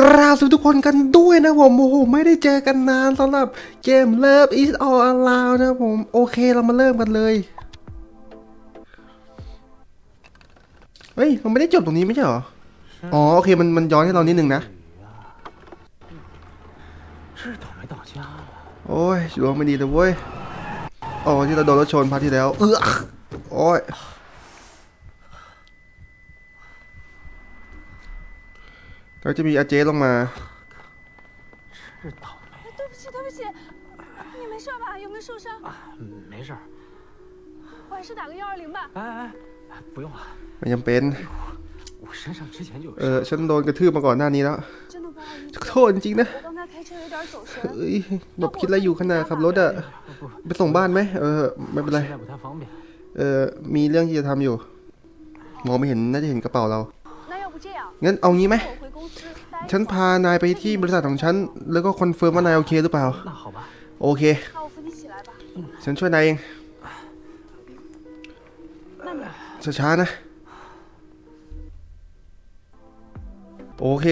กราบสวัสดีทุกคนกันด้วยนะผมโอ้โหไม่ได้เจอกันนานสำหรับเกม Love is all around นะผม โอเคเรามาเริ่มกันเลย เฮ้ย มันไม่ได้จบตรงนี้ไม่ใช่หรอ อ๋อ โอเค มันมันย้อนให้เรานิดนึงนะ โอ้ยชัวร์ไม่ดีเลยเว้ย อ๋อ ที่เราโดนรถชนพาร์ทที่แล้ว เออโอ้ย เราจะมีอาเจลงมา 是倒霉对不起，对不起，你没事吧？有没有受伤？啊，没事儿。我还是打个幺二零吧。哎哎哎，不用了， ไม่จำเป็น 我身上之前就有 เอ 伤。 อฉันโดนกระทืบมาก่อนหน้านี้แล้ว 真的不好意 ขอ 思， โทษจริงๆนะ 我刚才开车有点走神。 เอ้ยแบบคิดอะไรอยู่ขณะขับรถอะ 不， ไปส่งบ้านไหมเออ ไม่เป็นไร 现在不太方便。 เออ มีเรื่องที่จะทำอยู่ มองไม่เห็นน่าจะเห็นกระเป๋าเรา 那要不这样， งั้นเอางี้ไหม 我回公司待一 ฉันพานายไปที่บริษัทของฉัน แล้วก็คอนเฟิร์มว่านายโอเคหรือเปล่า โอเค ฉันช่วยนายเอง ช้าๆนะ โอเค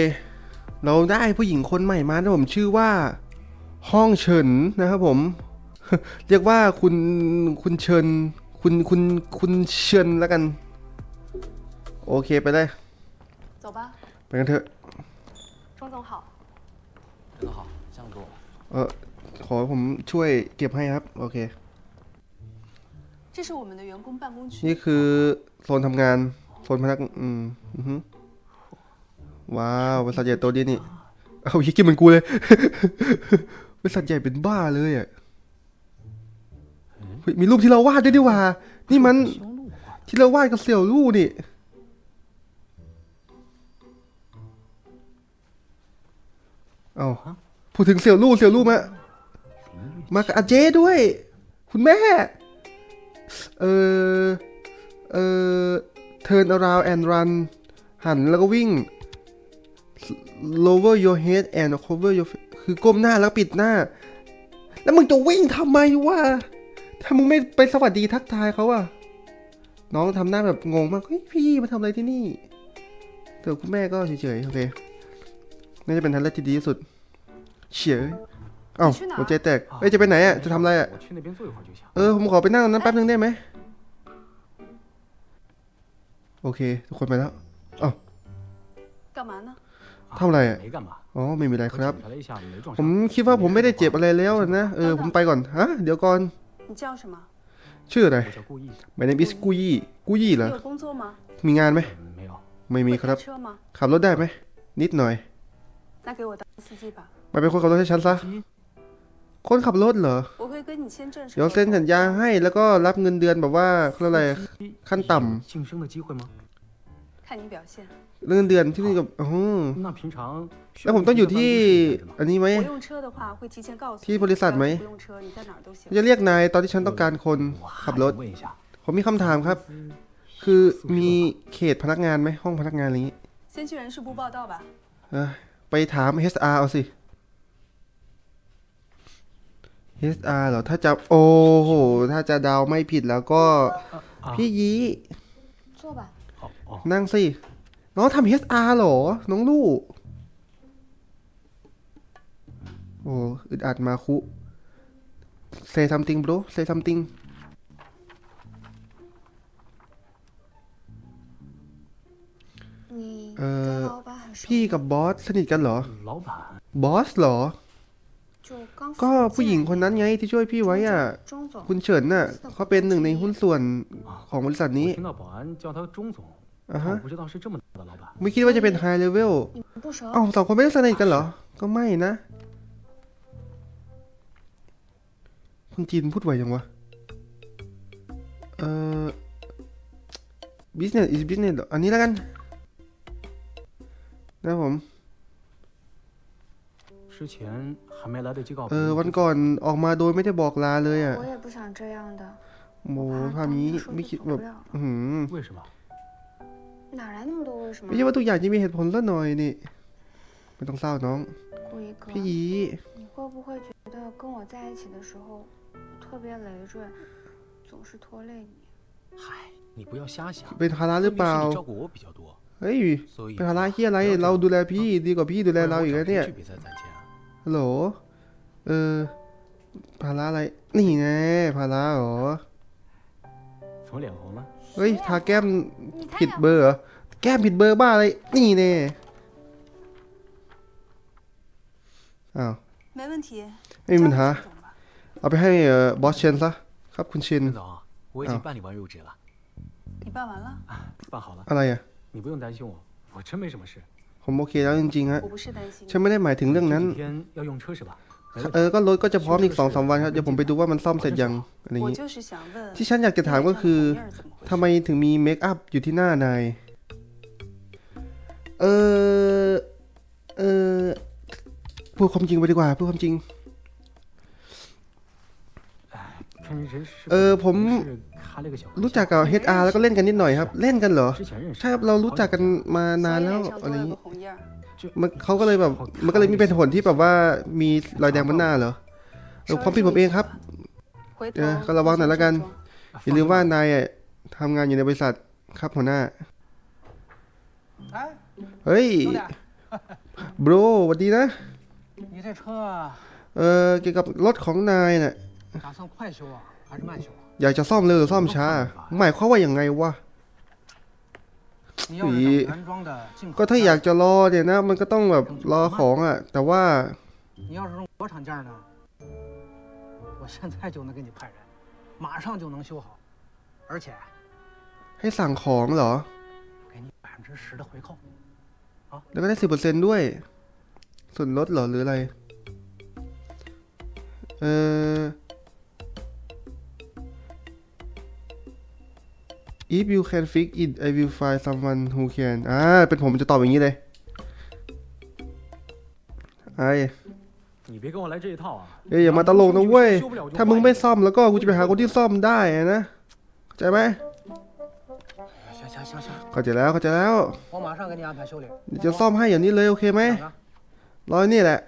เราได้ผู้หญิงคนใหม่มานะผมชื่อว่า ห้องเฉินนะครับผม เรียกว่าคุณคุณเฉินคุณคุณคุณเฉินแล้วกัน โอเคไปเลยไปกันเถอะ 钟总好。很好，这样给我。 เออขอผมช่วยเก็บให้ครับ โอเค 这是我们的员工办公区， นี่คือโซนทำงาน โซนพนัก อืมอือหือว้าวบริษัทใหญ่โตดีนี่ เอายี่กินเหมือนกูเลย บริษัทใหญ่เป็นบ้าเลยอ่ะเฮ้ยมีรูปที่เราวาดด้วยดีหว่า นี่มัน 修路挂的， ที่เราวาดกับเสี่ยวลู่นี่ เอาพูดถึงเสี่ยวลู่เสี่ยวลู่มา มากับอาเจ้ด้วย คุณแม่ เออ เออ turn around and run หันแล้วก็วิ่ง lower your head and cover your คือก้มหน้าแล้วปิดหน้า แล้วมึงจะวิ่งทำไมวะ ถ้ามึงไม่ไปสวัสดีทักทายเขาอะน้องทำหน้าแบบงงมาก เฮ้ยพี่มาทำอะไรที่นี่แต่คุณแม่ก็เฉยๆ โอเค น่าจะเป็นทันแรกที่ดีที่สุด เฉียเอ้าหัวใจแตกเอ้จะไปไหนอะจะทำอะไรอะเออผมขอไปนั่งตรงนั้นแป๊บนึงได้ไหมโอเค ทุกคนไปแล้วเอ้าทำอะไรอะอ๋อไม่มีอะไรครับ ผมคิดว่าผมไม่ได้เจ็บอะไรแล้วนะเออผมไปก่อนฮะเดี๋ยวก่อนชื่ออะไรหมายเลขบิสกุยี่กุยี่เหรอมีงานไหมไม่มีครับ ขับรถได้ไหมนิดหน่อย ไปเป็นคนขับรถให้ฉันซะ คนขับรถเหรอ เดี๋ยวเซ็นสัญญาให้แล้วก็รับเงินเดือนแบบว่าเขาอะไรขั้นต่ำเรื่องเดือนที่นี่กับอ๋อแล้วผมต้องอยู่ที่อันนี้ไหมที่บริษัทไหมจะเรียกนายตอนที่ฉันต้องการคนขับรถ ผมมีคำถามครับ คือมีเขตพนักงานไหมห้องพนักงานอะไรอย่างนี้ไปถาม HR เอาสิ HR เหรอ ถ้าจะ โอ้โห ถ้าจะเดาไม่ผิดแล้วก็ 啊 พี่ยี 坐吧。哦哦， นั่งสิ น้องทำ HR เหรอ น้องลูก โอ้อึดอัดมาคุ say something bro say something 你呃跟老板很熟 พี่กับบอสสนิทกันเหรอ 老板， บอสเหรอ 就刚 ก็ผู้หญิงคนนั้นไงที่ช่วยพี่ไว้อะ คุณเฉินน่ะเขาเป็นหนึ่งในหุ้นส่วนของบริษัทนี้อะฮะไม่คิดว่าจะเป็นไฮเลเวลอ้าวสองคนไม่ได้สนิทกันเหรอ ก็ไม่นะคุณจีนพูดไวยังวะ เอ่อ business is business อันนี้แล้วกัน นะผม เออวันก่อนออกมาโดยไม่ได้บอกลาเลยอะโมทาพนี้ไม่คิดแบบหืมไม่ใช่ว่าทุกอย่างจะมีเหตุผลละหน่อยนี่ ไม่ต้องเศร้าน้อง พี่ยีเป็นฮาระหรือเปล่าเฮ้ยเป็นฮาระที่อะไร เราดูแลพี่ดีกว่าพี่ดูแลเราอีกแล้วเนี่ย ฮัลโหล เออ ภาระอะไร นี่ไง ภาระเหรอ 怎么脸红了？ เฮ้ย ทาแก้ม 你太 ผิดเบอร์เหรอ แก้มผิดเบอร์บ้าอะไร นี่แน่อ้าว 没问题。没问题啊交给陈总吧 เอาไปให้เอ่อบอสเชนซะ ครับคุณชิน 陈总，我已经啊办理完入职了，你办完了？办好了， อะไรอ่ะ 你不用担心我，我真没什么事。 ผมโอเคแล้วจริงๆฮะฉันไม่ได้หมายถึงเรื่องนั้นเออก็รถก็จะพร้อมอีกสองสามวันครับเดี๋ยวผมไปดูว่ามันซ่อมเสร็จยังอะไรนี้ที่ฉันอยากจะถามก็คือทำไมถึงมีเมคอัพอยู่ที่หน้านายเออเออพูดความจริงไปดีกว่าพูดความจริง เออผม รู้จักกับ HR แล้วก็เล่นกันนิดหน่อยครับ เล่นกันเหรอ ใช่ครับ เรารู้จักกันมานานแล้วอะไรนี้ มันเขาก็เลยแบบ มันก็เลยมีเป็นผลที่แบบว่ามีรอยแดงบนหน้าเหรอความผิดผมเองครับเออก็ระวังหน่อยแล้วกัน อย่าลืมว่านายทำงานอยู่ในบริษัทครับหัวหน้า เฮ้ยบรสวัสดีนะ เออเกี่ยวกับรถของนายน่ะ อยากจะซ่อมเร็วหรือซ่อมช้า หมายความว่าอย่างไงวะผีก็ถ้าอยากจะรอเนี่ยนะ มันก็ต้องแบบรอของอะ แต่ว่าให้สั่งของเหรอแล้วก็ได้สิบเปอร์เซ็นต์ด้วย ส่วนลดเหรอหรืออะไร เออ if you can fix it I will find someone who can อ่า เป็นผมจะตอบอย่างนี้เลยไอ้เอ้ยอย่ามาตลกนะเว้ย ถ้ามึงไม่ซ่อมแล้วก็กูจะไปหาคนที่ซ่อมได้นะเข้าใจไหมเข้าใจแล้วเข้าใจแล้วจะซ่อมให้อย่างนี้เลยโอเคไหมรอยนี่แหละ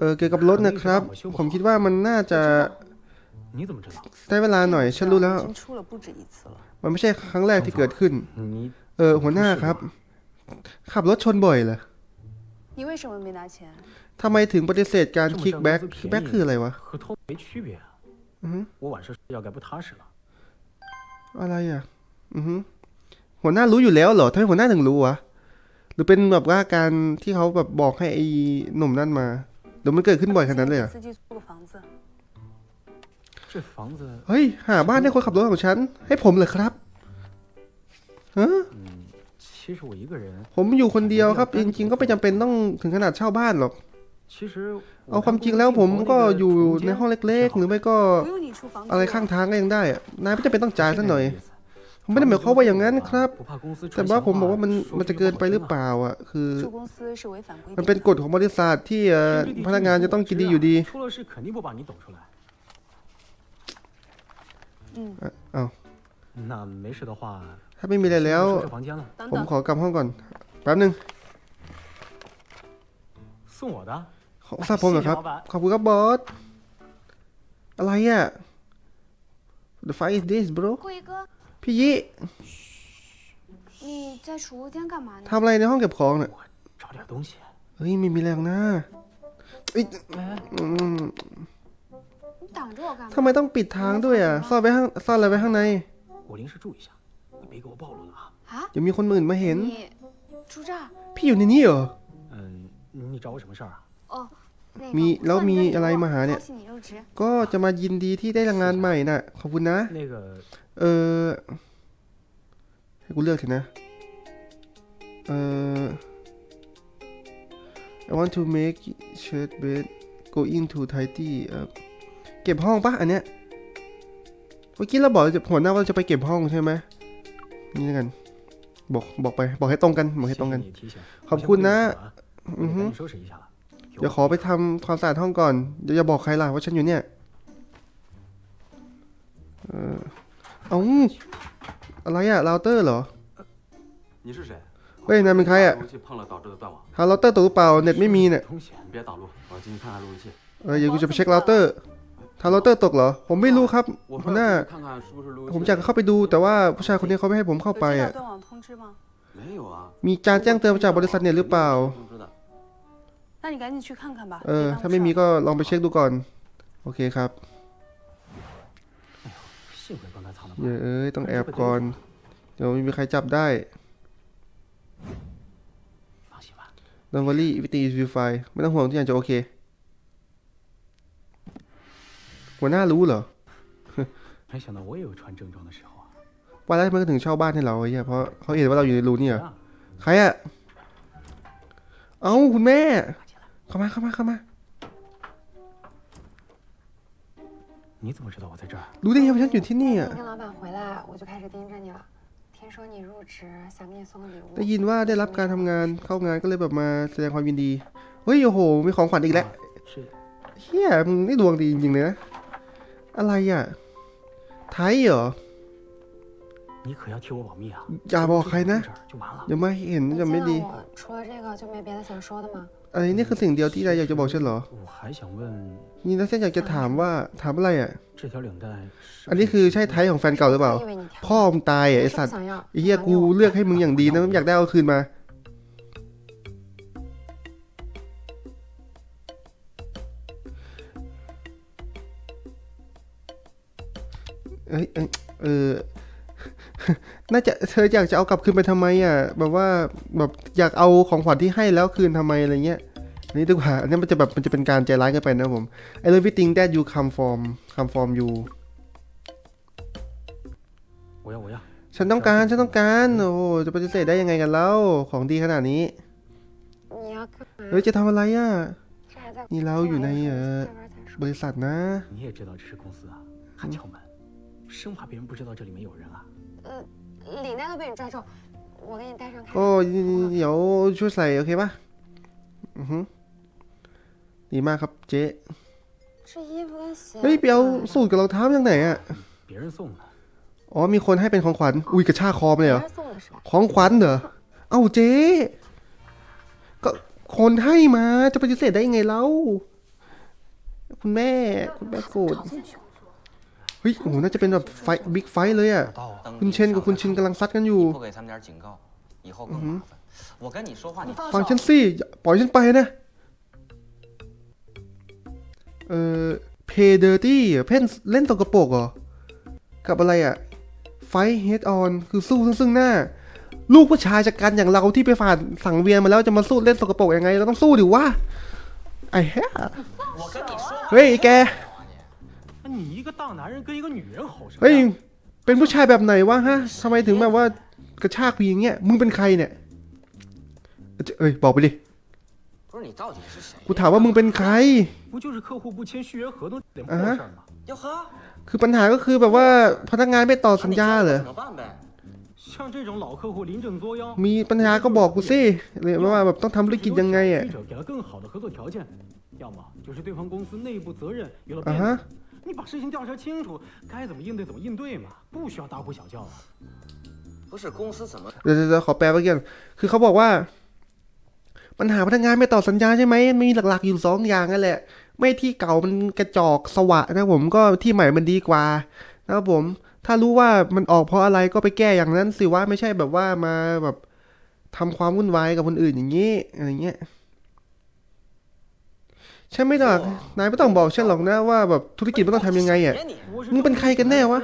เออเกี่ยวกับรถนะครับ ผมคิดว่ามันน่าจะ 你怎么知道？ ใช้เวลาหน่อย ฉันรู้แล้ว 已经出了不止一次了。 มันไม่ใช่ครั้งแรกที่เกิดขึ้น 你 เออ หัวหน้าครับ ขับรถชนบ่อยเหรอ 你为什么没拿钱？ ทำไมถึงปฏิเสธการคิกแบ็กคิกแบ็กคืออะไรวะ 和偷没区别啊！嗯哼我晚上睡觉该不踏实了。 อะไรอ่ะ อือฮึหัวหน้ารู้อยู่แล้วเหรอทำไมหัวหน้าถึงรู้วะ หรือเป็นแบบว่าการที่เขาแบบบอกให้ไอ้หนุ่มนั่นมาหรือมันเกิดขึ้นบ่อยขนาดนั้นเลยเหรอ 司机租个房子， 这房子， เฮ้ย หาบ้านให้คนขับรถของฉัน ให้ผมเลยครับฮะ 嗯，其实我一个人， ผมอยู่คนเดียวครับ จริงๆ ก็ไม่จำเป็นต้องถึงขนาดเช่าบ้านหรอก 其实 เอาความจริงแล้วผมก็อยู่ในห้องเล็กๆ หรือไม่ก็ 不用你出房租。 อะไรข้างทางก็ยังได้อะนายไม่จำเป็นต้องจ่ายซะหน่อย ผมไม่ได้หมายความว่าอย่างนั้นครับ แต่ว่าผมบอกว่ามันมันจะเกินไปหรือเปล่าอ่ะ คือ 住公司是违反规 มัน 定 เป็น 的。 กฎของบริษัทที่เอ่อพนักงานจะต้องกินดีอยู่ดี 出了事肯定不把你抖出来。 อ้าว那没事的话，ถ้าไม่มีอะไรแล้ว，ผมข，อกลับห้องก่อน แป๊บนึง送我的。ขอทราบผมเหรอครับ ขอบคุณครับบอส อะไรอะ The fight is this bro，พี่ยิ你在储物间干嘛呢？ทำอะไรในห้องเก็บของเนี่ย找点东西。เฮ้ยไม่มีแรงนะเอ้ ทำไมต้องปิดทางด้วยอะซ่อนไว้ข้างซ่อนอะไรไว้ข้างในเดี๋ยวมีคนอื่นมาเห็น พี่อยู่ในนี้เหรอมีแล้วมีอะไรมาหาเนี่ย ก็จะมายินดีที่ได้งานใหม่น่ะ ขอบคุณนะ เออให้กูเลือกเถอะนะ เออ I want to make shirt bed go into tidy up เก็บห้องปะอันเนี้ยเมื่อกี้เราบอกจหัวหน้าว่าจะไปเก็บห้องใช่ไหมนี่กัน บอกบอกไป บอกให้ตรงกัน บอกให้ตรงกัน ขอบคุณนะอือฮึเดี๋ยวขอไปทำความสะอาดห้องก่อนเดี๋ยวอย่าบอกใครล่ะว่าฉันอยู่เนี่ย เอออ๋ออะไรอะเราเตอร์เหรอเฮ้ยนายเป็นใครอะหาเราเตอร์ตกหรืเปล่า เน็ตไม่มีเนี่ยเออเดี๋ยวกูจะไปเช็คเราเตอร์ ทาร์เตอร์ตกเหรอ ผมไม่รู้ครับหัวหน้า ผมอยากเข้าไปดูแต่ว่าผู้ชายคนนี้เขาไม่ให้ผมเข้าไปอะ มีการแจ้งเตือนจากบริษัทเนี่ยหรือเปล่า เออ ถ้าไม่มีก็ลองไปเช็คดูก่อน โอเคครับเอ้ยต้องแอบก่อน เดี๋ยวไม่มีใครจับได้ดอนวอ worry everything is ไม่ต้องห่วงทุกอย่างจะโอเค หัวหน้ารู้เหรอ 没想到我也有穿正装的时候啊。 ว่าแล้วทำไมเขาถึงเช่าบ้านให้เราไอ้เหี้ยเพราะเขาเห็นว่าเราอยู่ในรูนี่เหรอ 啊， ใครอะ เอ้าคุณแม่ เข้ามาเข้ามาเข้ามา 你怎么知道我在这儿？ รู้ได้ไงว่าฉันอยู่ที่นี่อะ 那天老板回来，我就开始盯着你了。听说你入职，想给你送个礼物。 ได้ยินว่าได้รับการทำงานเข้างานก็เลยแบบมาแสดงความยินดี เฮ้ยโอ้โห มีของขวัญอีกแล้ว 是 เฮียมึงนี่ดวงดีจริงๆเลยนะ อะไรอะไทยเหรออย่าบอกใครนะอย่ามาเห็นจะไม่ดีอันนี้นี่คือสิ่งเดียวที่นายอยากจะบอกฉันเหรอนี่นะฉันอยากจะถามว่าถามอะไรอะ อันนี้คือใช่ไทยของแฟนเก่าหรือเปล่า พ่อมึงตายไอสัตว์ไอเหี้ยกูเลือกให้มึงอย่างดีนะมึงอยากได้เอาคืนมา เอ้ยเออน่าจะเธออยากจะเอากลับคืนไปทำไมอะแบบว่าแบบอยากเอาของขวัญที่ให้แล้วคืนทำไมอะไรเงี้ยอันนี้ดีกว่าอันนี้มันจะแบบมันจะเป็นการใจร้ายกันไปนะผม I love everything that you come from come from you ยโฉันต้องการฉันต้องการ โอ้จะปฏิเสธได้ยังไงกันแล้วของดีขนาดนี้เฮ้ยจะทำอะไรอะ นี่เราอยู่ในบริษัทนะ 生怕别人不知道这里面有人啊。呃，领带都被你拽皱，我给你带上看。 ก็เดี๋ยวช่วยใส่ โอเคป่ะ อือฮึดีมากครับเจ๊ 这衣服跟鞋。 เฮ้ยไปเอาสูตรกับรองเท้ามาจากไหนอ่ะ 别人送的， อ๋อ มีคนให้เป็นของขวัญ อุ้ยกระชากคอมเลยเหรอ 别人送的是吧？ ของขวัญเหรอ เอ้าเจ๊ก็คนให้มา จะปฏิเสธได้ยังไงเล่า คุณแม่ คุณแม่โกรธ เฮ้ยโอ้โหน่าจะเป็นแบบไฟบิ๊กไฟเลยอะคุณเชนกับคุณชินกำลังซัดกันอยู่ฟังฉันสิปล่อยฉันไปนะ เออเพเดอร์ตี้เพ่นเล่นตกระโปกเหรอ กับอะไรอะ ไฟเฮดออนคือสู้ซึ่งหน้า ลูกผู้ชายจัดการอย่างเราที่ไปฝ่านสังเวียนมาแล้วจะมาสู้เล่นสกรปรกยังไง เราต้องสู้ดิวะไอ้เฮ้ย ไอ้แก 你一个大男人跟一个女人吼什么 เฮ้ย 呀？ เป็นผู้ชายแบบไหนวะฮะทำไมถึงแบบว่ากระชากผู้หญิงเงี้ย มึงเป็นใครเนี่ย เอ้ย บอกไปดิ 不是你到底是谁？ กูถามว่ามึงเป็นใคร 不就是客户不签续约合同点破啊事儿吗？哟呵， คือปัญหาก็คือแบบว่าพนักงานไม่ต่อสัญ 那你 ญา 教我 เหรอ 怎么办呗？像这种老客户临阵作妖， มีปัญหาก็บอกกูสิเลยว่าแบบต้องทำธุรกิจยังไงอ่ะ 或者给了更好的合作条件，要么就是对方公司内部责任有了变啊哈动。 你把事情调查清楚，该怎么应对怎么应对嘛，不需要大呼小叫的。不是公司怎么？ เดี๋ยวเดี๋ยวเดี๋ยวขอแปลไปกันคือเขาบอกว่า ปัญหาพนักงานไม่ต่อสัญญาใช่ไหมมีหลักๆอยู่สองอย่างนั่นแหละ ไม่ที่เก่ามันกระจอกสวะนะผมก็ที่ใหม่มันดีกว่านะครับผม ถ้ารู้ว่ามันออกเพราะอะไรก็ไปแก้อย่างนั้นสิวะไม่ใช่แบบว่ามาแบบทำความวุ่นวายกับคนอื่นอย่างนี้อะไรเงี้ย ฉันไม่หรอกนายไม่ต้องบอกฉันหรอกนะว่าแบบธุรกิจมันต้องทำยังไงอะ มึงเป็นใครกันแน่วะ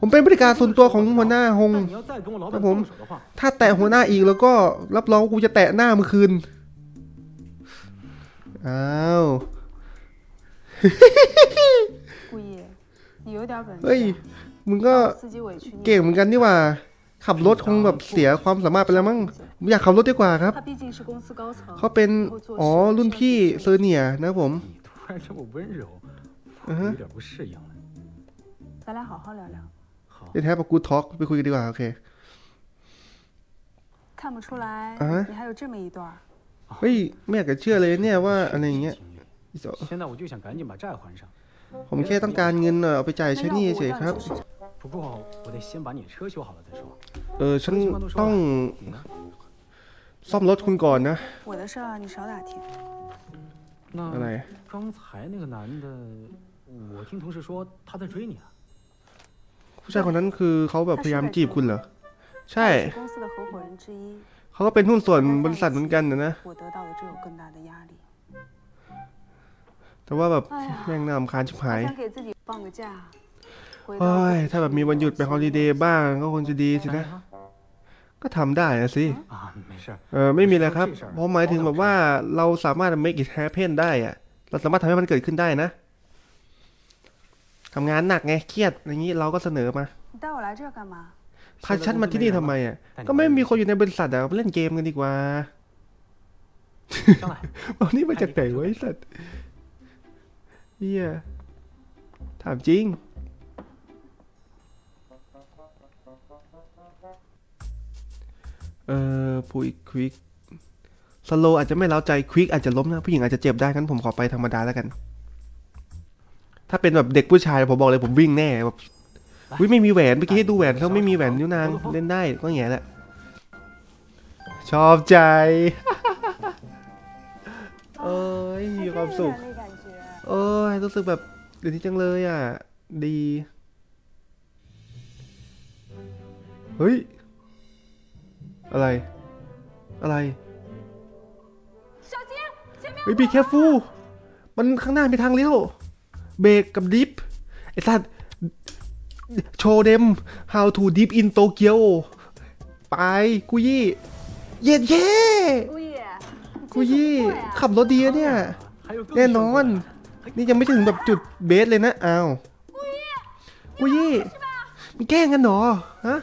ผมเป็นบริการส่วนตัวของหัวหน้าฮงครับผม ถ้าแตะหัวหน้าอีกแล้วก็รับรองกูจะแตะหน้ามึงคืน อ้าวเฮ้ย มึงก็เก่งเหมือนกันนี่ว่า ขับรถคงแบบเสียความสามารถไปแล้วมั้งผมอยากขับรถดีกว่าครับ 他毕竟是公司高层， เขาเป็น อ๋อ รุ่นพี่เซอร์เนียร์นะครับผม 你突然这么温柔，我嗯哼有点不适应了。咱俩好好聊聊。好， เดี๋ยวแทบกับกูทอล์กไปคุยกันดีกว่า โอเค 看不出来啊你还有这么一段儿。 เฮ้ย ไม่อยากจะเชื่อเลยเนี่ยว่าอะไรอย่างเงี้ย 现在我就想赶紧把债还上， ผมแค่ต้องการเงินน่ะเอาไปจ่าย 那 ใช้ 要 หนี้ 不我 เฉย 让 ๆครับ 你去市场。不过我得先把你的车修好了再说。 เออฉันต้องซ่อมรถคุณก่อนนะอะไรผู้ชายคนนั้นคือเขาแบบพยายามจีบคุณเหรอ ใช่ เขาก็เป็นหุ้นส่วนบริษัทเหมือนกันนะนะ แต่ว่าแบบแม่งน่ำคาญชิบหาย โอ้ย 过去 ถ้าแบบมีวันหยุดไปฮอลิเดย์บ้างก็คงจะดีสินะ ก็ทำได้นะสิ 啊，没事儿。 เออไม่มีอะไรครับเพราะหมายถึงแบบว่าเราสามารถ make it happen ได้อะเราสามารถทำให้มันเกิดขึ้นได้นะทำงานหนักไงเครียดอย่างนี้เราก็เสนอมา 你带我来这儿干嘛？ พาฉันมาที่นี่ทำไมอ่ะ ก็ไม่มีคนอยู่ในบริษัทอะเล่นเกมกันดีกว่า 上来， เอานี่มาจากไหนวะไอ้สัตว์เฮียถามจริง เอ่อปุยควิกสโลอาจจะไม่เล้าใจควิกอาจจะล้มนะผู้หญิงอาจจะเจ็บได้งั้นผมขอไปธรรมดาแล้วกัน ถ้าเป็นแบบเด็กผู้ชายผมบอกเลยผมวิ่งแน่แบบวิ่งไม่มีแหวนเมื่อกี้ให้ดูแหวนเขาไม่มีแหวนนิ้วนางเล่นได้ก็แง่แหละชอบใจเอ้ยมีความสุขโอ้ยรู้สึกแบบดีที่จังเลยอะ ดี เฮ้ย อะไร อะไรไม่บีแคฟูมันข้างหน้ามีทางเลี้ยว เบรกกับดิฟไอ้สัตว์โชว์เดม how to deep in Tokyo ไปกุยี่ เย็ดเย่กุยี่ ขับรถดีนะเนี่ย แน่นอน นี่ยังไม่ถึงแบบจุดเบสเลยนะ อ้าวกุยี่มึงแกล้งกันหรอ ฮะ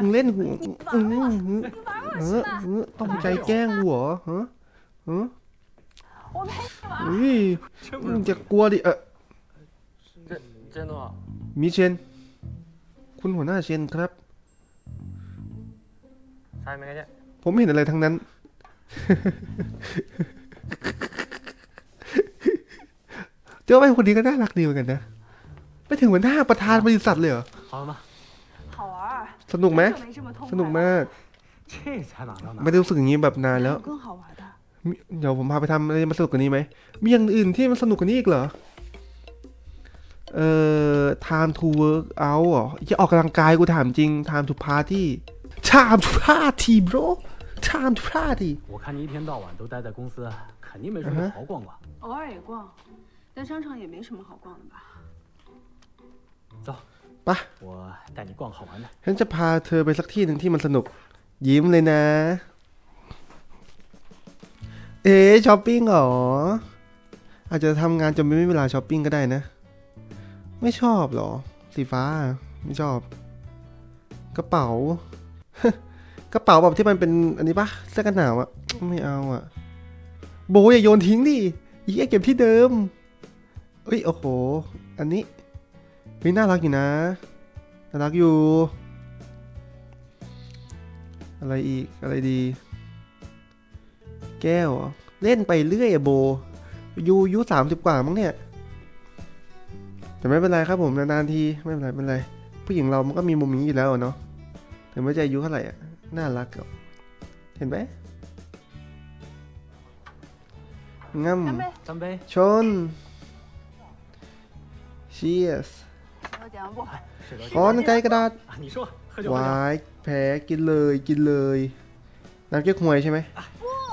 มึงเล่นหูอืมเออเออต้องใจแกล้งกูเหรอฮะฮะอุ้ยมึงจะกลัวดิเออเจนะมิเชน คุณหัวหน้าเชนครับ ใช่ไหมเนี่ย ผมไม่เห็นอะไรทั้งนั้น เจ้าไปคนนี้ก็น่ารักดีเหมือนกันนะ ไปถึงหัวหน้าประธานบริษัทเลยเหรอพร้มป สนุกไหม 很久没这么痛 สนุก 快了。 มาก 这才哪到哪 ไม่？ได้รู้สึกอย่างนี้แบบนาน 还 แล้ว 有更好玩的。 มีเดี๋ยวผมพาไปทำอะไรมาสนุกกว่านี้ไหม มีอย่างอื่นที่มันสนุกกว่านี้อีกเหรอ เอ่อ time to work out เหรอจะออกกำลังกายกูถามจริง time to party time to party bro time to party 我看你一天到晚都待在公司，肯定没出去豪逛逛。偶尔也逛，但商场也没什么好逛的吧？走， ไ ปะฉันจะพาเธอไปสักที่หนึ่งที่มันสนุก ยิ้มเลยนะ เอ๊ช้อปปิ้งเหรอ อาจจะทำงานจนไม่มีเวลาช้อปปิ้งก็ได้นะ ไม่ชอบหรอ สีฟ้า ไม่ชอบ กระเป๋า กระเป๋าแบบที่มันเป็นอันนี้ปะเสื้อกันหนาวอะไม่เอาอะโบอย่าโยนทิ้งดิอีกเก็บที่เดิมเอ้ยโอ้โห อันนี้ นี่น่ารักอยู่นะ น่ารักอยู่ อะไรอีก อะไรดี แก้ว เล่นไปเรื่อยอะโบ ยูยูสามสิบกว่ามั้งเนี่ย แต่ไม่เป็นไรครับผมนานๆที ไม่เป็นไรไม่เป็นไร ผู้หญิงเรามันก็มีมุมนี้อยู่แล้วเนาะ ถึงไม้จะอยุเท่าไหร่อะน่ารักเห็นไหมง่ำชนเชียร์ 喝点不？是的， ขอนไกลกระดาษ 啊，你说喝酒喝 วา 酒。 ยแพ้กินเลยกินเลยน้ำเก๊กฮวยใช่ไหม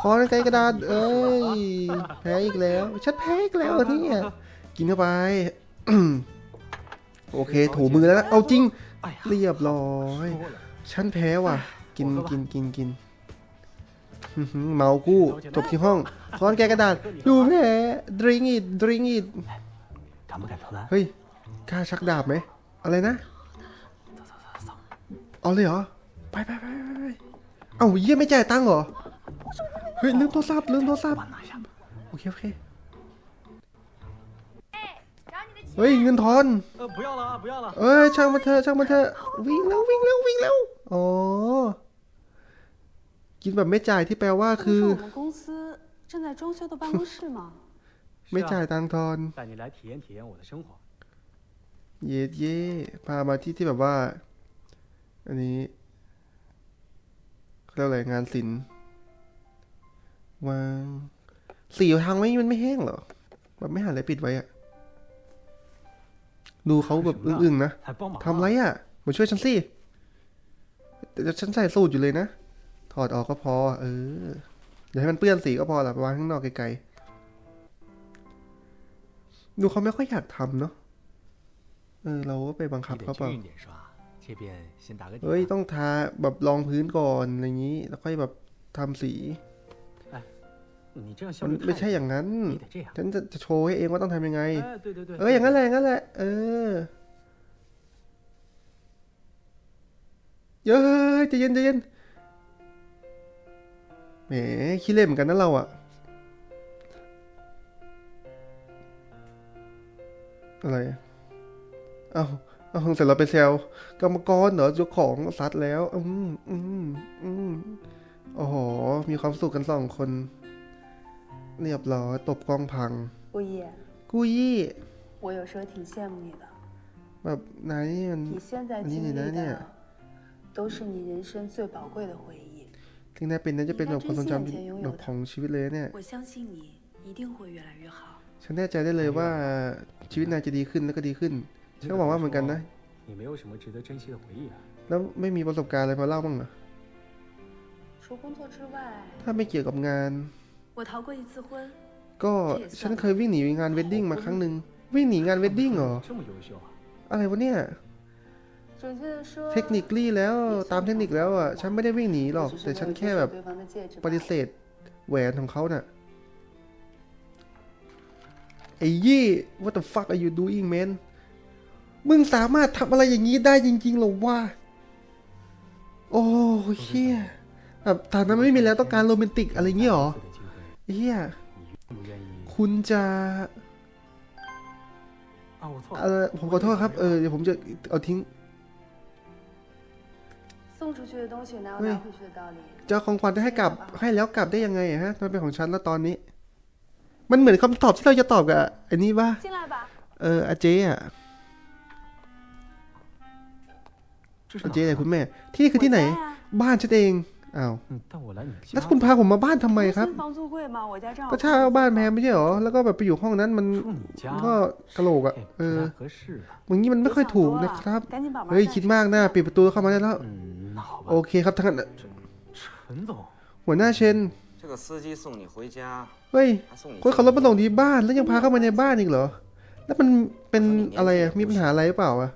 ขอไกลกระดาษ เอ้ย แพ้อีกแล้ว ฉันแพ้อีกแล้วเหรอเนี่ยกินเข้าไป โอเค ถูมือแล้วนะเอาจริง 哎呀， เรียบร้อย 说了， ฉันแพ้ว่ะ กินกินกินกินอื้อหือเมากู้จบที่ห้องค้อนแกกระดาษ ดูแพ้ดริงอีดดริงอีด 敢不敢投篮？ เฮ้ย กล้าชักดาบไหม อะไรนะ เอาเลยเหรอ ไปไปไปไปไปเอ้าเยี่ยไม่จ่ายตังค์เหรอ เฮ้ยลืมโทรศัพท์ลืมโทรศัพท์ 我拿下。 โอเคโอเค เฮ้ยเงินทอน 呃，不要了啊，不要了。 เอ้ยช่างมาเถอะช่างมาเถอะวิ่งแล้ววิ่งแล้ววิ่งแล้วอ๋อ กินแบบไม่จ่ายที่แปลว่า 这 คื 不 อ 是我们公司正在装修的办公室吗？ ไม่จ่ายตังค์ทอน 带你来体验体验我的生活。 เย้เย้พามาที่ที่แบบว่า อันนี้เรียกอะไรงานศิลป์วางสีทางไม่มันไม่แห้งเหรอ แบบไม่หันอะไรปิดไว้อะดูเขาแบบอึ้งๆนะทำไรอะมาช่วยฉันสิแต่ฉันใส่สูตรอยู่เลยนะ ถอดออกก็พอ เอออย่าให้มันเปื้อนสีก็พอละวางข้างนอกไกลๆ ดูเขาไม่ค่อยอยากทำเนาะ ออเราก็ไปบังคับเขาเปล่เฮ้ยต้องทาแบบรองพื้นก่อนอะไรอย่างนี้ แล้วค่อยแบบทำสีมันไม่ใช่อย่างนั้น ฉันจะโชว์ให้เองว่าต้องทำยังไง เอออย่างนั้นแหละงั้นแหละ เออ เย้ยใจเย็นใจเย็นแหมขี้เล่นเหมือนกันนะเราอะอะไร เอาเอาเสร็จเราไปแซวกรรมกรเหรอเจ้าของซัดแล้ว อืมอืมอืมโอ้โห มีความสุขกันสองคน เรียบร้อยตบกล้องพัง 顾意， กุยี่ 我有时候挺羡慕你的。 แบบไหนมัน 你现在你经历你你的，都是你人生最宝贵的回忆。 ถึงได้เป็นน่าจะเป็นแบบความทรงจำที่ 你应该珍惜眼前拥有的 แบบของชีวิตเลยเนี่ย 我相信你一定会越来越好。 ฉันแน่ใจได้เลยว่าชีวิตนายจะดีขึ้นแล้วก็ดีขึ้น ฉันก็หวังว่าเหมือนกันนะแล้วไม่มีประสบการณ์อะไรมาเล่าบ้างเหรอถ้าไม่เกี่ยวกับงาน ก็ฉันเคยวิ่งหนีงานเวดดิ้งมาครั้งหนึ่งวิ่งหนีงานเวดดิ้งเหรอ อะไรวะเนี่ย เทคนิคลี่แล้วตามเทคนิคแล้วอะ ฉันไม่ได้วิ่งหนีหรอก แต่ฉันแค่แบบปฏิเสธแหวนของเขาน่ะไอ้ยี่ what the fuck are you doing man มึงสามารถทำอะไรอย่างนี้ได้จริง ๆหรอวะ โอ้เฮียแบบฐานะไม่มีแล้วต้องการโรแมนติกอะไรเงี้ยหรอเฮียคุณจะเออผมขอโทษครับ เออเดี๋ยวผมจะเอาทิ้งเจ้าของขวัญจะให้กลับให้แล้วกลับได้ยังไงฮะมันเป็นของฉันแล้วตอนนี้ มันเหมือนคำตอบที่เราจะตอบกับอันนี้ว่าเอออาเจ้อะ เจ๊ไหนคุณแม่ ที่นี่คือที่ไหน บ้านฉันเองอ้าวแล้วคุณพาผมมาบ้านทำไมครับก็เช่าบ้านแพงไม่ใช่หรอ แล้วก็แบบไปอยู่ห้องนั้นมันก็กระโหลกอะ เออมึงนี้มันไม่ค่อยถูกนะครับ เฮ้ยคิดมากนะปิดประตูเข้ามาได้แล้ว โอเคครับทั้งนั้นหัวหน้าเชนเฮ้ย คนขับรถมาส่งที่บ้านแล้วยังพาเข้ามาในบ้านอีกเหรอ แล้วมันเป็นอะไรอะมีปัญหาอะไรหรือเปล่าอะ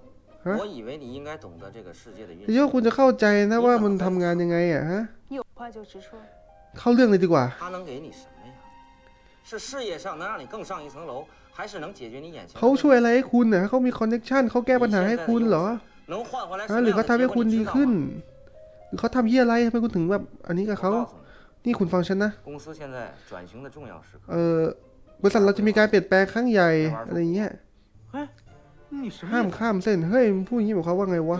我以为你应该懂得这个世界的运 เดี๋ยวคุณจะเข้าใจนะว่ามันทำงานยังไงอะฮะ 你有话就直说。 เข้าเรื่องเลยดีกว่า 它能给你什么呀？是事业上能让你更上一层楼，还是能解决你眼前的 เขา 问题 ช่วยอะไรให้คุณนะเขามีคอนเน c ชันเขาแก้ปัญหาให้คุณเหรอ 能换回来什 ฮะ 么 หรือ 样 เขา 的 ทำให้ 结 คุ 果 ณ 你 ดี 知道 ขึ้น 吗？ หรือเขาทำยี่อะไรทำไมคุณถึงแบบ อันนี้กับ 我 เขา 告诉你， นี่คุณฟังฉันนะ 公司现在转型的重要时刻， เออบริษัทเราจะมีการเปลี่ยนแปลงครั้งใหญ่อะไรเงี้ย 哎，你什 ห้ามข้ามเส้น เฮ้ยพูดอย่างนี้บอกเขาว่าไงวะ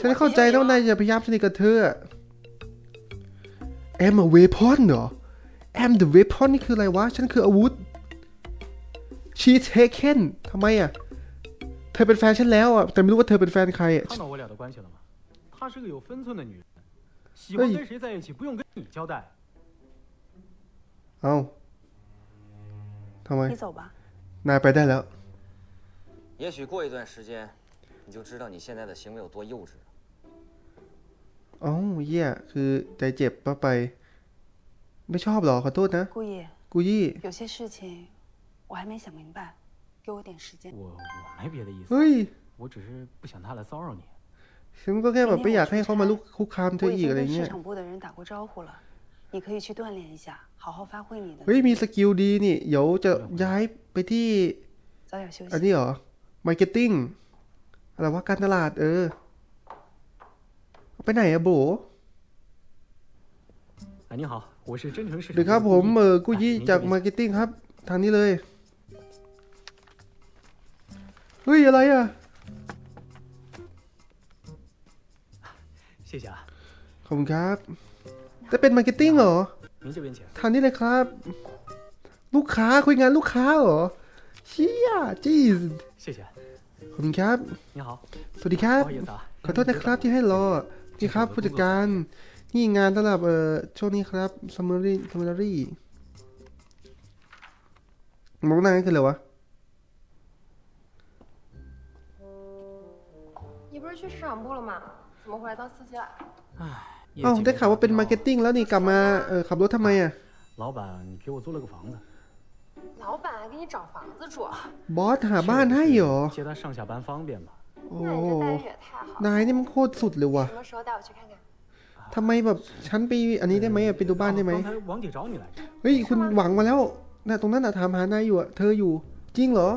ฉันเข้าใจแล้วนายจะพยายามสนิทกับเธอ แอมเวพอนเหรอแอมเดอะเวพอนนี่คืออะไรวะ ฉันคืออาวุธชีเทเคนทำไมอะ เธอเป็นแฟนฉันแล้วอะ แต่ไม่รู้ว่าเธอเป็นแฟนใครอะเอ้าทำไม นายไปได้แล้ว 也许过一段时间，你就知道你现在的行为有多幼稚了。 อ๋อเหี้ยคือใจเจ็บปะไป ไม่ชอบเหรอ ขอโทษนะ 顾意， กูยี่ 有些事情我还没想明白，给我点时间。我我没别的意思， เฮ้ย 我只是不想她来骚扰你。 ฉันก็แค่แบบไม่อยากให้เขามาลุกคุกคามเธ 我 อ 已 อีก 经 อะไร 跟市 เงี้ย 场部的人打过招呼了， 你可以去锻炼一下，好好发挥你的 เฮ้ย 能力。 มีสกิลดีนี่ เดี๋ยวจะย้ายไปที่ 早点休 อัน 息。 นี้เหรอ มาร์เก็ตติ้ง อะไรวะ การตลาด เออ ไปไหนอะโบ 哎，你好，我是真诚市场 เดี๋ยวครับ 部 ผม 顾 เอ 意 อ กุยี่ 哎您 จาก 这边 มาร์เก็ตติ้งครับ ทางนี้เลย เฮ้ย อะไรอะ 谢谢啊， ขอบคุณครับ จะเป็นมาร์เก็ตติ้งเหรอทานนี่เลยครับ ลูกค้าคุยงานลูกค้าเหรอเชี่ยจีสขอบคุณครับ สวัสดีครับ ขอโทษนะครับที่ให้รอ นี่ครับผู้จัดการ นี่งานสำหรับเอ่อช่วงนี้ครับซัมมารีซัมมารีมองหน้ากันคืออะไรวะ你不是去市场部了吗？怎么回来当司机了？唉。 เอ้าได้ข่าวว่าเป็นมาร์เก็ตติ้งแล้วนี่กลับมาเออขับรถทำไมอะบอสหาบ้านให้เหรอนายนี่มันโคตรสุดเลยว่ะทำไมแบบฉันไปอันนี้ได้ไหมไปดูบ้านได้ไหมเฮ้ยคุณหวังมาแล้วน่ะตรงนั้นน่ะถามหานายอยู่อะเธออยู่ จริงเหรอ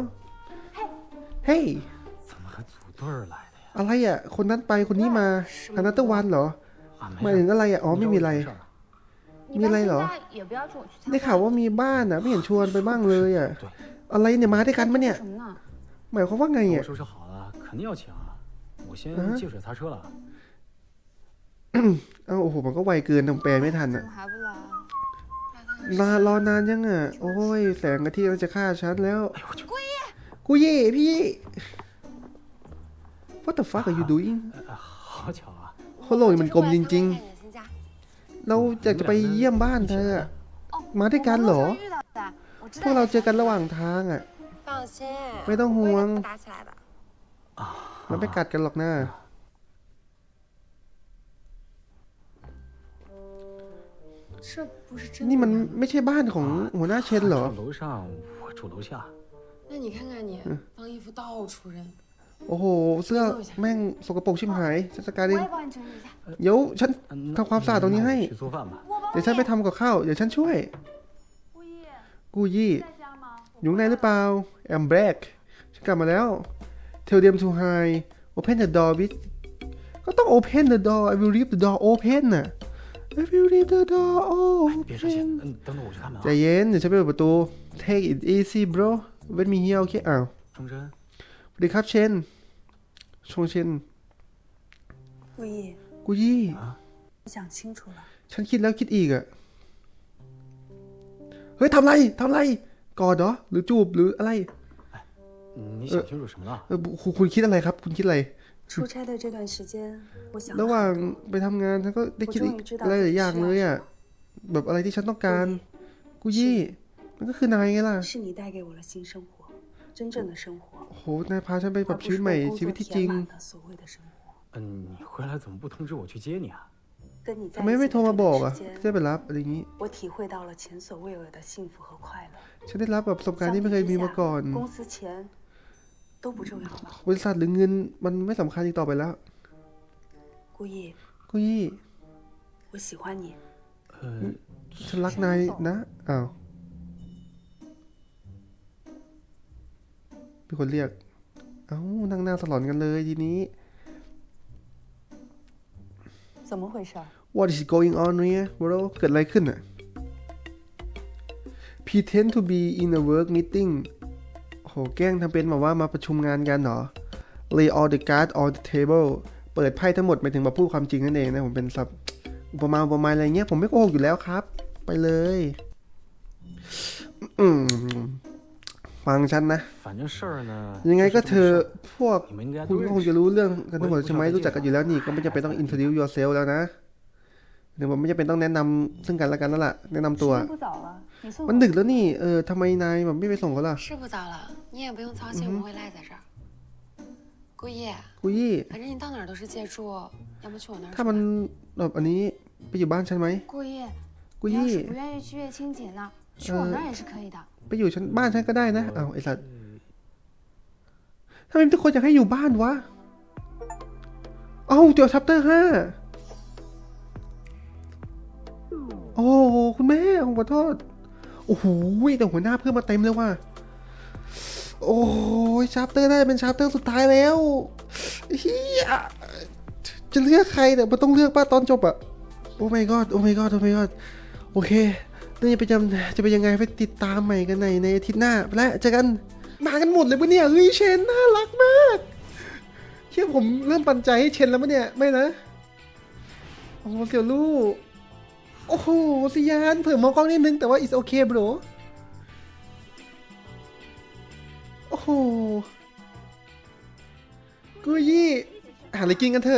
เฮ้ยอะไรอะ คนนั้นไปคนนี้มาฮานาตะวันเหรอ 啊， หมายถึงอะไรอ่ะ อ๋อ ไม่มีอะไร 事儿。你你来了到现在也不要请我去参 ได้ข่าวว่ามีบ้านอ่ะ ไม่เห็นชวนไปบ้างเลยอ่ะ อะไรเนี่ยมาด้วยกันปะเนี่ย 什么呢？ หมายความว่าไง 我 อ่ะ 收拾好了，肯定要请啊。我先嗯借水擦车了。 เอ้าโอ้โห มันก็ไวเกินทำแปลไม่ทัน 怎 อ่ะ 么还不来啊？ นานรอนานยังอ่ะ โอ้ย แสงอาทิตย์มันจะฆ่าฉันแล้วกูเย่พี่ What the fuck are you doing 呃，好巧啊！ โคโลกมันกลมจริง ๆ เราอยากจะไปเยี่ยมบ้านเธอมาด้วยกันเหรอ พวกเราเจอกันระหว่างทางอะ ไม่ต้องห่วง มันไม่กัดกันหรอกนะนี่มันไม่ใช่บ้านของหัวหน้าเชนเหรอ โอ้โห เสื้อแม่งสกปรกชิบหายฉันจัดการเองเดี๋ยวฉันทำความสะอาดตรงนี้ให้ เดี๋ยวฉันไปทำกับข้าว เดี๋ยวฉันช่วย กูยี่ อยู่ไนหรือเปล่า I'm back ฉันกลับมาแล้ว เทลเดียมทูไฮ open the door with ก็ต้อง open the door I will leave the door open น่ะ I will leave the door open ใจเย็น เดี๋ยวฉันไปเปิดประตู take it easy bro let me here okay อ้าว สวัสดีครับเชน ชงเชน 顾意， กูยี่ 我想清楚了， ฉันคิดแล้วคิดอีกอะเฮ้ยทำไรทำไร กอดเหรอ หรือจูบหรืออะไร 你想清楚什么了？ เออคุณคุณคิดอะไรครับ คุณคิดอะไร 出差的这段时间，我想了 ระหว่าง 很多 ไปทำงานฉันก็ได้คิดอีก ผม终于知道 อะไรหลายอย่างเลยอะแบบอะไรที่ฉันต้องการ กูยี่ มันก็คือนายไงล่ะ 是你带给我了新生活， 真正的生活， โอ้โห นายพาฉันไปแบ 而 บ 不 ชีวิ 是 ตใหม่ 被工 ชีวิ 作 ตที่จริ 填 ง 满的所谓的生活。嗯，你回来怎么不通知我去接你啊？跟你在 ทำไม 一 ไม่ 起 โทร 的 มา 这 บอก 段 อะ 时 จะได้ 间， ไปรับอะไรอย่างนี้ 我体会到了前所未有的幸福和快乐。 ฉันได้รับแบบประสบการณ์ที่ไม่เคยมีมาก่อน 公司钱都不重要了。 บริษัทหรือเงินมันไม่สำคัญอีกต่อไปแล้ว 顾意， กูยี่ 我喜欢你，呃， ฉันรักนายนะ อ้าว มีคนเรียก เอ้า นั่งหน้าสลอนกันเลยทีนี้ 怎么回事？ What is going on here bro เกิดอะไรขึ้นอ่ะ Pretend to be in a work meeting โห แกล้งทำเป็นแบบว่ามาประชุมงานกันเหรอ Lay all the cards on the table เปิดไพ่ทั้งหมดหมายถึงมาพูดความจริงนั่นเองนะ ผมเป็นสับอุปมาอุปไมยอะไรเงี้ย ผมไม่โกหกอยู่แล้วครับ ไปเลย อืม ฟังฉันนะ ยังไงก็เธอพวกคุณก็คงจะรู้เรื่องกันทั้งหมดใช่ไหมรู้จักกันอยู่แล้วนี่ก็ไม่จำเป็นต้อง introduce yourself แล้วนะเดี๋ยวผมไม่จำเป็นต้องแนะนำซึ่งกันและกันแล้วล่ะแนะนำตัว มันดึกแล้วนี่เออทำไมนายแบบไม่ไปส่งเขาล่ะกุยกุยี่ถ้ามันแบบอันนี้ไปอยู่บ้านฉันไหมกุยี่กุยี่ 去月清姐那儿，去我那儿也是可以的。 ไปอยู่ฉันบ้านฉันก็ได้นะอ้าวไอสัตว์ทำไมทุกคนอยากให้อยู่บ้านวะ เอ้าเดี๋ยวชัปเตอร์ห้าโอ้โหคุณแม่ผมขอโทษ โอ้โหแต่หัวหน้าเพิ่มมาเต็มเลยว่ะ โอ้ยชัปเตอร์ได้เป็นชัปเตอร์สุดท้ายแล้วเฮียจะเลือกใครเนี่ยมันต้องเลือกป้าตอนจบอะโอ้ my god โอ้ my god โอ้ my god โอเค แล้วจะไปจำจะไปยังไงไปติดตามใหม่กันในในอาทิตย์หน้า และเจอกันมากันหมดเลยปะเนี่ยเฮ้ยเชนน่ารักมากเชื่อผมเริ่มปันใจให้เชนแล้วปะเนี่ยไม่นะโอ้โหเสี่ยวลู่โอ้โหสิยานเผื่อมองกล้องนิดนึงแต่ว่า it's okay bro โอ้โหกุยยี่หาอะไรกินกันเถอะ